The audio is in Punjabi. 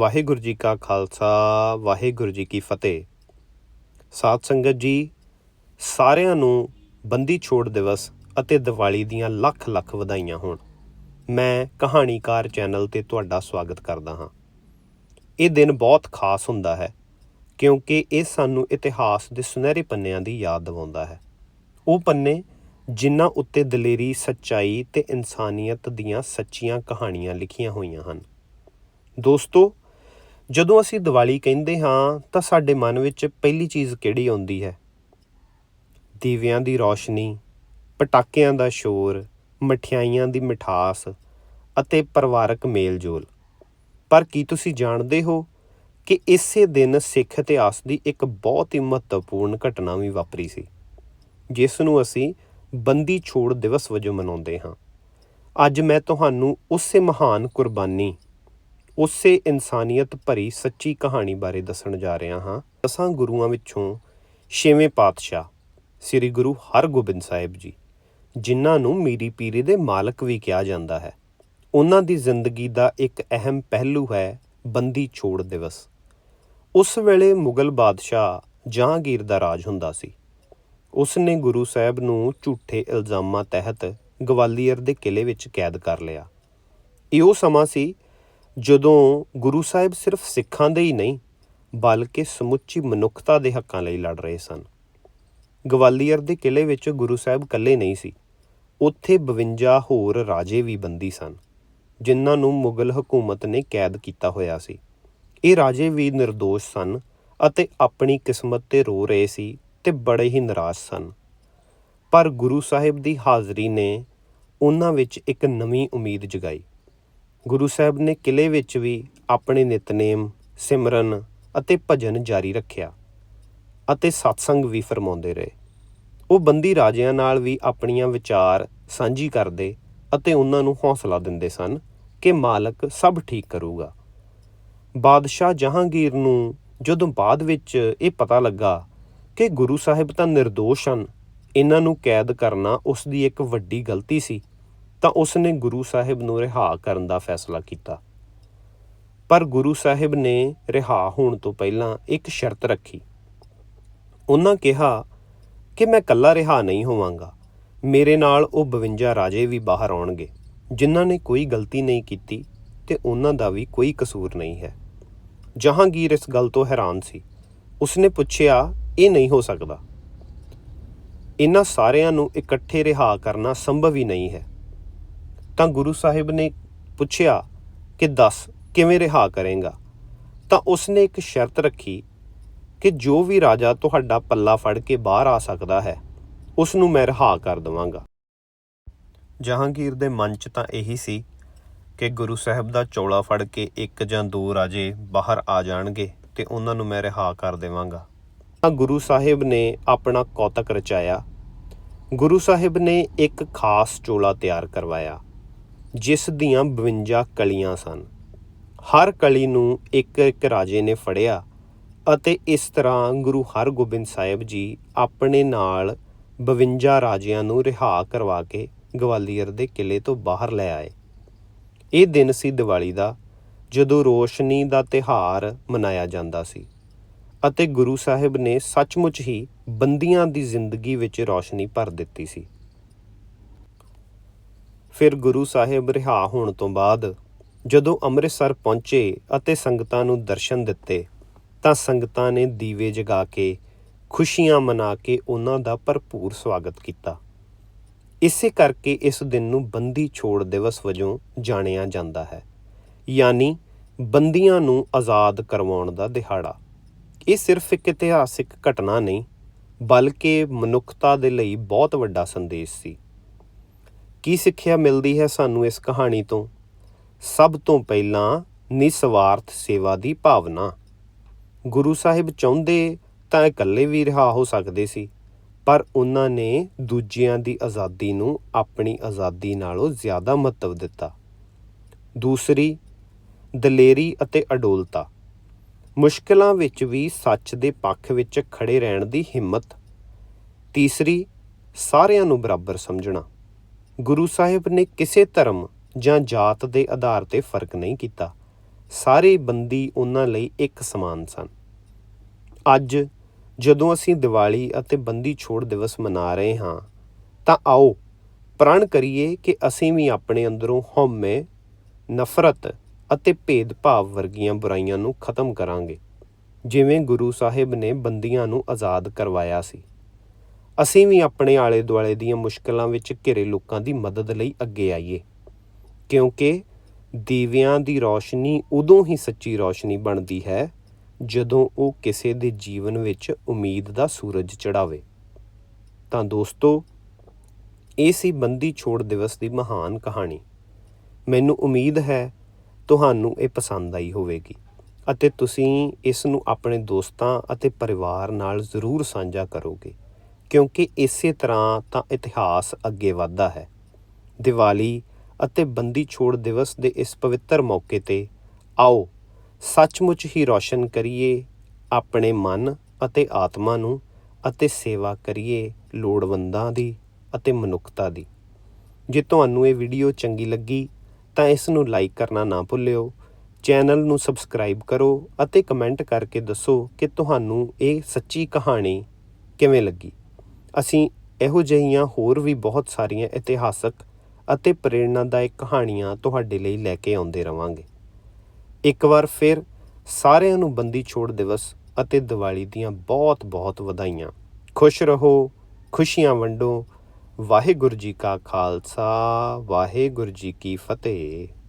ਵਾਹਿਗੁਰੂ ਜੀ ਕਾ ਖਾਲਸਾ, ਵਾਹਿਗੁਰੂ ਜੀ ਕੀ ਫਤਿਹ। ਸਾਧ ਸੰਗਤ ਜੀ, ਸਾਰਿਆਂ ਨੂੰ ਬੰਦੀ ਛੋੜ ਦਿਵਸ ਅਤੇ ਦੀਵਾਲੀ ਦੀਆਂ ਲੱਖ ਲੱਖ ਵਧਾਈਆਂ ਹੋਣ। ਮੈਂ ਕਹਾਣੀਕਾਰ ਚੈਨਲ ਤੇ ਤੁਹਾਡਾ ਸਵਾਗਤ ਕਰਦਾ ਹਾਂ। ਇਹ ਦਿਨ ਬਹੁਤ ਖਾਸ ਹੁੰਦਾ ਹੈ, ਕਿਉਂਕਿ ਇਹ ਸਾਨੂੰ ਇਤਿਹਾਸ ਦੇ ਸੁਨਹਿਰੇ ਪੰਨਿਆਂ ਦੀ ਯਾਦ ਦਿਵਾਉਂਦਾ ਹੈ। ਉਹ ਪੰਨੇ ਜਿਨ੍ਹਾਂ ਉੱਤੇ ਦਲੇਰੀ, ਸੱਚਾਈ ਤੇ ਇਨਸਾਨੀਅਤ ਦੀਆਂ ਸੱਚੀਆਂ ਕਹਾਣੀਆਂ ਲਿਖੀਆਂ ਹੋਈਆਂ ਹਨ। ਦੋਸਤੋ ਜਦੋਂ ਅਸੀਂ ਦੀਵਾਲੀ ਕਹਿੰਦੇ ਹਾਂ, ਤਾਂ ਸਾਡੇ ਮਨ ਵਿੱਚ ਪਹਿਲੀ ਚੀਜ਼ ਕਿਹੜੀ ਆਉਂਦੀ ਹੈ? ਦੀਵਿਆਂ ਦੀ ਰੌਸ਼ਨੀ, ਪਟਾਕਿਆਂ ਦਾ ਸ਼ੋਰ, ਮਠਿਆਈਆਂ ਦੀ ਮਿਠਾਸ ਅਤੇ ਪਰਿਵਾਰਕ ਮੇਲ-ਜੋਲ। ਪਰ ਕੀ ਤੁਸੀਂ ਜਾਣਦੇ ਹੋ ਕਿ ਇਸੇ ਦਿਨ ਸਿੱਖ ਇਤਿਹਾਸ ਦੀ ਇੱਕ ਬਹੁਤ ਹੀ ਮਹੱਤਵਪੂਰਨ ਘਟਨਾ ਵੀ ਵਾਪਰੀ ਸੀ, ਜਿਸ ਨੂੰ ਅਸੀਂ ਬੰਦੀ ਛੋੜ ਦਿਵਸ ਵਜੋਂ ਮਨਾਉਂਦੇ ਹਾਂ? ਅੱਜ ਮੈਂ ਤੁਹਾਨੂੰ ਉਸੇ ਮਹਾਨ ਕੁਰਬਾਨੀ ਉਸੇ ਇਨਸਾਨੀਅਤ ਭਰੀ ਸੱਚੀ ਕਹਾਣੀ ਬਾਰੇ ਦੱਸਣ ਜਾ ਰਿਹਾ ਹਾਂ। ਦਸਾਂ ਗੁਰੂਆਂ ਵਿੱਚੋਂ ਛੇਵੇਂ ਪਾਤਸ਼ਾਹ ਸ੍ਰੀ ਗੁਰੂ ਹਰਗੋਬਿੰਦ ਸਾਹਿਬ ਜੀ, ਜਿਨ੍ਹਾਂ ਨੂੰ ਮੀਰੀ ਪੀਰੀ ਦੇ ਮਾਲਕ ਵੀ ਕਿਹਾ ਜਾਂਦਾ ਹੈ। ਉਹਨਾਂ ਦੀ ਜ਼ਿੰਦਗੀ ਦਾ ਇੱਕ ਅਹਿਮ ਪਹਿਲੂ ਹੈ ਬੰਦੀ ਛੋੜ ਦਿਵਸ। ਉਸ ਵੇਲੇ ਮੁਗਲ ਬਾਦਸ਼ਾਹ ਜਹਾਂਗੀਰ ਦਾ ਰਾਜ ਹੁੰਦਾ ਸੀ। ਉਸ ਨੇ ਗੁਰੂ ਸਾਹਿਬ ਨੂੰ ਝੂਠੇ ਇਲਜ਼ਾਮਾਂ ਤਹਿਤ ਗਵਾਲੀਅਰ ਦੇ ਕਿਲੇ ਵਿੱਚ ਕੈਦ ਕਰ ਲਿਆ। ਇਹ ਉਹ ਸਮਾਂ ਸੀ ਜਦੋਂ ਗੁਰੂ ਸਾਹਿਬ ਸਿਰਫ ਸਿੱਖਾਂ ਦੇ ਹੀ ਨਹੀਂ, ਬਲਕਿ ਸਮੁੱਚੀ ਮਨੁੱਖਤਾ ਦੇ ਹੱਕਾਂ ਲਈ ਲੜ ਰਹੇ ਸਨ। ਗਵਾਲੀਅਰ ਦੇ ਕਿਲੇ ਵਿੱਚ ਗੁਰੂ ਸਾਹਿਬ ਇਕੱਲੇ ਨਹੀਂ ਸੀ, ਉੱਥੇ 52 ਹੋਰ ਰਾਜੇ ਵੀ ਬੰਦੀ ਸਨ, ਜਿਨ੍ਹਾਂ ਨੂੰ ਮੁਗਲ ਹਕੂਮਤ ਨੇ ਕੈਦ ਕੀਤਾ ਹੋਇਆ ਸੀ। ਇਹ ਰਾਜੇ ਵੀ નિર્ਦੋਸ਼ ਸਨ ਅਤੇ ਆਪਣੀ ਕਿਸਮਤ ਤੇ ਰੋ ਰਹੇ ਸੀ ਤੇ ਬੜੇ ਹੀ ਨਿਰਾਸ਼ ਸਨ। ਪਰ ਗੁਰੂ ਸਾਹਿਬ ਦੀ ਹਾਜ਼ਰੀ ਨੇ ਉਹਨਾਂ ਵਿੱਚ ਇੱਕ ਨਵੀਂ ਉਮੀਦ ਜਗਾਈ। ਗੁਰੂ ਸਾਹਿਬ ਨੇ ਕਿਲੇ ਵਿੱਚ ਵੀ ਆਪਣੇ ਨਿਤਨੇਮ, ਸਿਮਰਨ ਅਤੇ ਭਜਨ ਜਾਰੀ ਰੱਖਿਆ ਅਤੇ ਸਤਸੰਗ ਵੀ ਫਰਮਾਉਂਦੇ ਰਹੇ। ਉਹ ਬੰਦੀ ਰਾਜਿਆਂ ਨਾਲ ਵੀ ਆਪਣੀਆਂ ਵਿਚਾਰ ਸਾਂਝੀ ਕਰਦੇ ਅਤੇ ਉਹਨਾਂ ਨੂੰ ਹੌਸਲਾ ਦਿੰਦੇ ਸਨ ਕਿ ਮਾਲਕ ਸਭ ਠੀਕ ਕਰੂਗਾ। ਬਾਦਸ਼ਾਹ ਜਹਾਂਗੀਰ ਨੂੰ ਜਦੋਂ ਬਾਅਦ ਵਿੱਚ ਇਹ ਪਤਾ ਲੱਗਾ ਕਿ ਗੁਰੂ ਸਾਹਿਬ ਤਾਂ નિર્ਦੋਸ਼ ਹਨ, ਇਹਨਾਂ ਨੂੰ ਕੈਦ ਕਰਨਾ ਉਸ ਦੀ ਇੱਕ ਵੱਡੀ ਗਲਤੀ ਸੀ। ਤਾਂ ਉਸ ਨੇ ਗੁਰੂ ਸਾਹਿਬ ਨੂੰ ਰਿਹਾ ਕਰਨ ਦਾ ਫੈਸਲਾ ਕੀਤਾ। ਪਰ ਗੁਰੂ ਸਾਹਿਬ ਨੇ ਰਿਹਾ ਹੋਣ ਤੋਂ ਪਹਿਲਾਂ ਇੱਕ ਸ਼ਰਤ ਰੱਖੀ। ਉਹਨਾਂ ਕਿਹਾ ਕਿ ਮੈਂ ਇਕੱਲਾ ਰਿਹਾ ਨਹੀਂ ਹੋਵਾਂਗਾ। ਮੇਰੇ ਨਾਲ ਉਹ 52 ਰਾਜੇ ਵੀ ਬਾਹਰ ਆਉਣਗੇ, ਜਿਨ੍ਹਾਂ ਨੇ ਕੋਈ ਗਲਤੀ ਨਹੀਂ ਕੀਤੀ ਤੇ ਉਹਨਾਂ ਦਾ ਵੀ ਕੋਈ ਕਸੂਰ ਨਹੀਂ ਹੈ। ਜਹਾਂਗੀਰ ਇਸ ਗੱਲ ਤੋਂ ਹੈਰਾਨ ਸੀ। ਉਸਨੇ ਪੁੱਛਿਆ, ਇਹ ਨਹੀਂ ਹੋ ਸਕਦਾ। ਇਹਨਾਂ ਸਾਰਿਆਂ ਨੂੰ ਇਕੱਠੇ ਰਿਹਾ ਕਰਨਾ ਸੰਭਵ ਹੀ ਨਹੀਂ ਹੈ। ਤਾਂ ਗੁਰੂ ਸਾਹਿਬ ਨੇ ਪੁੱਛਿਆ ਕਿ ਦੱਸ ਕਿਵੇਂ ਰਿਹਾ ਕਰੇਗਾ? ਤਾਂ ਉਸਨੇ ਇੱਕ ਸ਼ਰਤ ਰੱਖੀ ਕਿ ਜੋ ਵੀ ਰਾਜਾ ਤੁਹਾਡਾ ਪੱਲਾ ਫੜ ਕੇ ਬਾਹਰ ਆ ਸਕਦਾ ਹੈ ਉਸ ਨੂੰ ਮੈਂ ਰਿਹਾ ਕਰ ਦਵਾਂਗਾ। ਜਹਾਂਗੀਰ ਦੇ ਮਨ 'ਚ ਤਾਂ ਇਹੀ ਸੀ ਕਿ ਗੁਰੂ ਸਾਹਿਬ ਦਾ ਚੋਲਾ ਫੜ ਕੇ ਇੱਕ ਜਾਂ ਦੋ ਰਾਜੇ ਬਾਹਰ ਆ ਜਾਣਗੇ ਤੇ ਉਹਨਾਂ ਨੂੰ ਮੈਂ ਰਿਹਾ ਕਰ ਦੇਵਾਂਗਾ। ਤਾਂ ਗੁਰੂ ਸਾਹਿਬ ਨੇ ਆਪਣਾ ਕੌਤਕ ਰਚਾਇਆ। ਗੁਰੂ ਸਾਹਿਬ ਨੇ ਇੱਕ ਖਾਸ ਚੋਲਾ ਤਿਆਰ ਕਰਵਾਇਆ। ਜਿਸ ਦੀਆਂ 52 ਕਲੀਆਂ ਸਨ। ਹਰ ਕਲੀ ਨੂੰ ਇੱਕ ਇੱਕ ਰਾਜੇ ਨੇ ਫੜਿਆ ਅਤੇ ਇਸ ਤਰ੍ਹਾਂ ਗੁਰੂ ਹਰਗੋਬਿੰਦ ਸਾਹਿਬ ਜੀ ਆਪਣੇ ਨਾਲ 52 ਰਾਜਿਆਂ ਨੂੰ ਰਿਹਾ ਕਰਵਾ ਕੇ ਗਵਾਲੀਅਰ ਦੇ ਕਿਲੇ ਤੋਂ ਬਾਹਰ ਲੈ ਆਏ। ਇਹ ਦਿਨ ਸੀ ਦੀਵਾਲੀ ਦਾ, ਜਦੋਂ ਰੋਸ਼ਨੀ ਦਾ ਤਿਹਾਰ ਮਨਾਇਆ ਜਾਂਦਾ ਸੀ ਅਤੇ ਗੁਰੂ ਸਾਹਿਬ ਨੇ ਸੱਚਮੁੱਚ ਹੀ ਬੰਦੀਆਂ ਦੀ ਜ਼ਿੰਦਗੀ ਵਿੱਚ ਰੋਸ਼ਨੀ ਭਰ ਦਿੱਤੀ ਸੀ। ਫਿਰ ਗੁਰੂ ਸਾਹਿਬ ਰਿਹਾ ਹੋਣ ਤੋਂ ਬਾਅਦ, ਜਦੋਂ ਅੰਮ੍ਰਿਤਸਰ ਪਹੁੰਚੇ ਅਤੇ ਸੰਗਤਾਂ ਨੂੰ ਦਰਸ਼ਨ ਦਿੱਤੇ, ਤਾਂ ਸੰਗਤਾਂ ਨੇ ਦੀਵੇ ਜਗਾ ਕੇ, ਖੁਸ਼ੀਆਂ ਮਨਾ ਕੇ ਉਹਨਾਂ ਦਾ ਭਰਪੂਰ ਸਵਾਗਤ ਕੀਤਾ। ਇਸੇ ਕਰਕੇ ਇਸ ਦਿਨ ਨੂੰ ਬੰਦੀ ਛੋੜ ਦਿਵਸ ਵਜੋਂ ਜਾਣਿਆ ਜਾਂਦਾ ਹੈ, ਯਾਨੀ ਬੰਦੀਆਂ ਨੂੰ ਆਜ਼ਾਦ ਕਰਵਾਉਣ ਦਾ ਦਿਹਾੜਾ। ਇਹ ਸਿਰਫ ਇੱਕ ਇਤਿਹਾਸਿਕ ਘਟਨਾ ਨਹੀਂ, ਬਲਕਿ ਮਨੁੱਖਤਾ ਦੇ ਲਈ ਬਹੁਤ ਵੱਡਾ ਸੰਦੇਸ਼ ਸੀ। ਕੀ ਸਿੱਖਿਆ ਮਿਲਦੀ ਹੈ ਸਾਨੂੰ ਇਸ ਕਹਾਣੀ ਤੋਂ? ਸਭ ਤੋਂ ਪਹਿਲਾਂ ਨਿਸਵਾਰਥ ਸੇਵਾ ਦੀ ਭਾਵਨਾ। ਗੁਰੂ ਸਾਹਿਬ ਚਾਹੁੰਦੇ ਤਾਂ ਇਕੱਲੇ ਵੀ ਰਿਹਾ ਹੋ ਸਕਦੇ ਸੀ, ਪਰ ਉਹਨਾਂ ਨੇ ਦੂਜਿਆਂ ਦੀ ਆਜ਼ਾਦੀ ਨੂੰ ਆਪਣੀ ਆਜ਼ਾਦੀ ਨਾਲੋਂ ਜ਼ਿਆਦਾ ਮਹੱਤਵ ਦਿੱਤਾ। ਦੂਸਰੀ, ਦਲੇਰੀ ਅਤੇ ਅਡੋਲਤਾ। ਮੁਸ਼ਕਲਾਂ ਵਿੱਚ ਵੀ ਸੱਚ ਦੇ ਪੱਖ ਵਿੱਚ ਖੜੇ ਰਹਿਣ ਦੀ ਹਿੰਮਤ। ਤੀਸਰੀ, ਸਾਰਿਆਂ ਨੂੰ ਬਰਾਬਰ ਸਮਝਣਾ। ਗੁਰੂ ਸਾਹਿਬ ਨੇ ਕਿਸੇ ਧਰਮ ਜਾਂ ਜਾਤ ਦੇ ਆਧਾਰ ਤੇ ਫ਼ਰਕ ਨਹੀਂ ਕੀਤਾ। ਸਾਰੇ ਬੰਦੀ ਉਹਨਾਂ ਲਈ ਇੱਕ ਸਮਾਨ ਸਨ। ਅੱਜ ਜਦੋਂ ਅਸੀਂ ਦੀਵਾਲੀ ਅਤੇ ਬੰਦੀ ਛੋੜ ਦਿਵਸ ਮਨਾ ਰਹੇ ਹਾਂ, ਤਾਂ ਆਓ ਪ੍ਰਣ ਕਰੀਏ ਕਿ ਅਸੀਂ ਵੀ ਆਪਣੇ ਅੰਦਰੋਂ ਹਉਮੈ, ਨਫ਼ਰਤ ਅਤੇ ਭੇਦਭਾਵ ਵਰਗੀਆਂ ਬੁਰਾਈਆਂ ਨੂੰ ਖਤਮ ਕਰਾਂਗੇ, ਜਿਵੇਂ ਗੁਰੂ ਸਾਹਿਬ ਨੇ ਬੰਦੀਆਂ ਨੂੰ ਆਜ਼ਾਦ ਕਰਵਾਇਆ ਸੀ। ਅਸੀਂ ਵੀ ਆਪਣੇ ਆਲੇ ਦੁਆਲੇ ਦੀਆਂ ਮੁਸ਼ਕਲਾਂ ਵਿੱਚ ਘਿਰੇ ਲੋਕਾਂ ਦੀ ਮਦਦ ਲਈ ਅੱਗੇ ਆਈਏ, ਕਿਉਂਕਿ ਦੀਵਿਆਂ ਦੀ ਰੌਸ਼ਨੀ ਉਦੋਂ ਹੀ ਸੱਚੀ ਰੌਸ਼ਨੀ ਬਣਦੀ ਹੈ ਜਦੋਂ ਉਹ ਕਿਸੇ ਦੇ ਜੀਵਨ ਵਿੱਚ ਉਮੀਦ ਦਾ ਸੂਰਜ ਚੜਾਵੇ ਤਾਂ ਦੋਸਤੋ, ਇਹ ਸੀ ਬੰਦੀ ਛੋੜ ਦਿਵਸ ਦੀ ਮਹਾਨ ਕਹਾਣੀ। ਮੈਨੂੰ ਉਮੀਦ ਹੈ ਤੁਹਾਨੂੰ ਇਹ ਪਸੰਦ ਆਈ ਹੋਵੇਗੀ ਅਤੇ ਤੁਸੀਂ ਇਸ ਨੂੰ ਆਪਣੇ ਦੋਸਤਾਂ ਅਤੇ ਪਰਿਵਾਰ ਨਾਲ ਜ਼ਰੂਰ ਸਾਂਝਾ ਕਰੋਗੇ। ਕਿਉਂਕਿ ਇਸੇ ਤਰ੍ਹਾਂ ਤਾਂ ਇਤਿਹਾਸ ਅੱਗੇ ਵਧਦਾ ਹੈ। ਦੀਵਾਲੀ ਅਤੇ ਬੰਦੀ ਛੋੜ ਦਿਵਸ ਦੇ ਇਸ ਪਵਿੱਤਰ ਮੌਕੇ ਤੇ ਆਓ ਸੱਚਮੁੱਚ ਹੀ ਰੌਸ਼ਨ ਕਰੀਏ ਆਪਣੇ ਮਨ ਅਤੇ ਆਤਮਾ ਨੂੰ ਅਤੇ ਸੇਵਾ ਕਰੀਏ ਲੋੜਵੰਦਾਂ ਦੀ ਅਤੇ ਮਨੁੱਖਤਾ ਦੀ। ਜੇ ਤੁਹਾਨੂੰ ਇਹ ਵੀਡੀਓ ਚੰਗੀ ਲੱਗੀ ਤਾਂ ਇਸ ਨੂੰ ਲਾਈਕ ਕਰਨਾ ਨਾ ਭੁੱਲਿਓ, ਚੈਨਲ ਨੂੰ ਸਬਸਕ੍ਰਾਈਬ ਕਰੋ ਅਤੇ ਕਮੈਂਟ ਕਰਕੇ ਦੱਸੋ ਕਿ ਤੁਹਾਨੂੰ ਇਹ ਸੱਚੀ ਕਹਾਣੀ ਕਿਵੇਂ ਲੱਗੀ। ਅਸੀਂ ਇਹੋ ਜਿਹੀਆਂ ਹੋਰ ਵੀ ਬਹੁਤ ਸਾਰੀਆਂ ਇਤਿਹਾਸਕ ਅਤੇ ਪ੍ਰੇਰਣਾਦਾਇਕ ਕਹਾਣੀਆਂ ਤੁਹਾਡੇ ਲਈ ਲੈ ਕੇ ਆਉਂਦੇ ਰਵਾਂਗੇ। ਇੱਕ ਵਾਰ ਫਿਰ ਸਾਰਿਆਂ ਨੂੰ ਬੰਦੀ ਛੋੜ ਦਿਵਸ ਅਤੇ ਦੀਵਾਲੀ ਦੀਆਂ ਬਹੁਤ-ਬਹੁਤ ਵਧਾਈਆਂ। ਖੁਸ਼ ਰਹੋ, ਖੁਸ਼ੀਆਂ ਵੰਡੋ। ਵਾਹਿਗੁਰੂ ਜੀ ਕਾ ਖਾਲਸਾ, ਵਾਹਿਗੁਰੂ ਜੀ ਕੀ ਫਤਿਹ।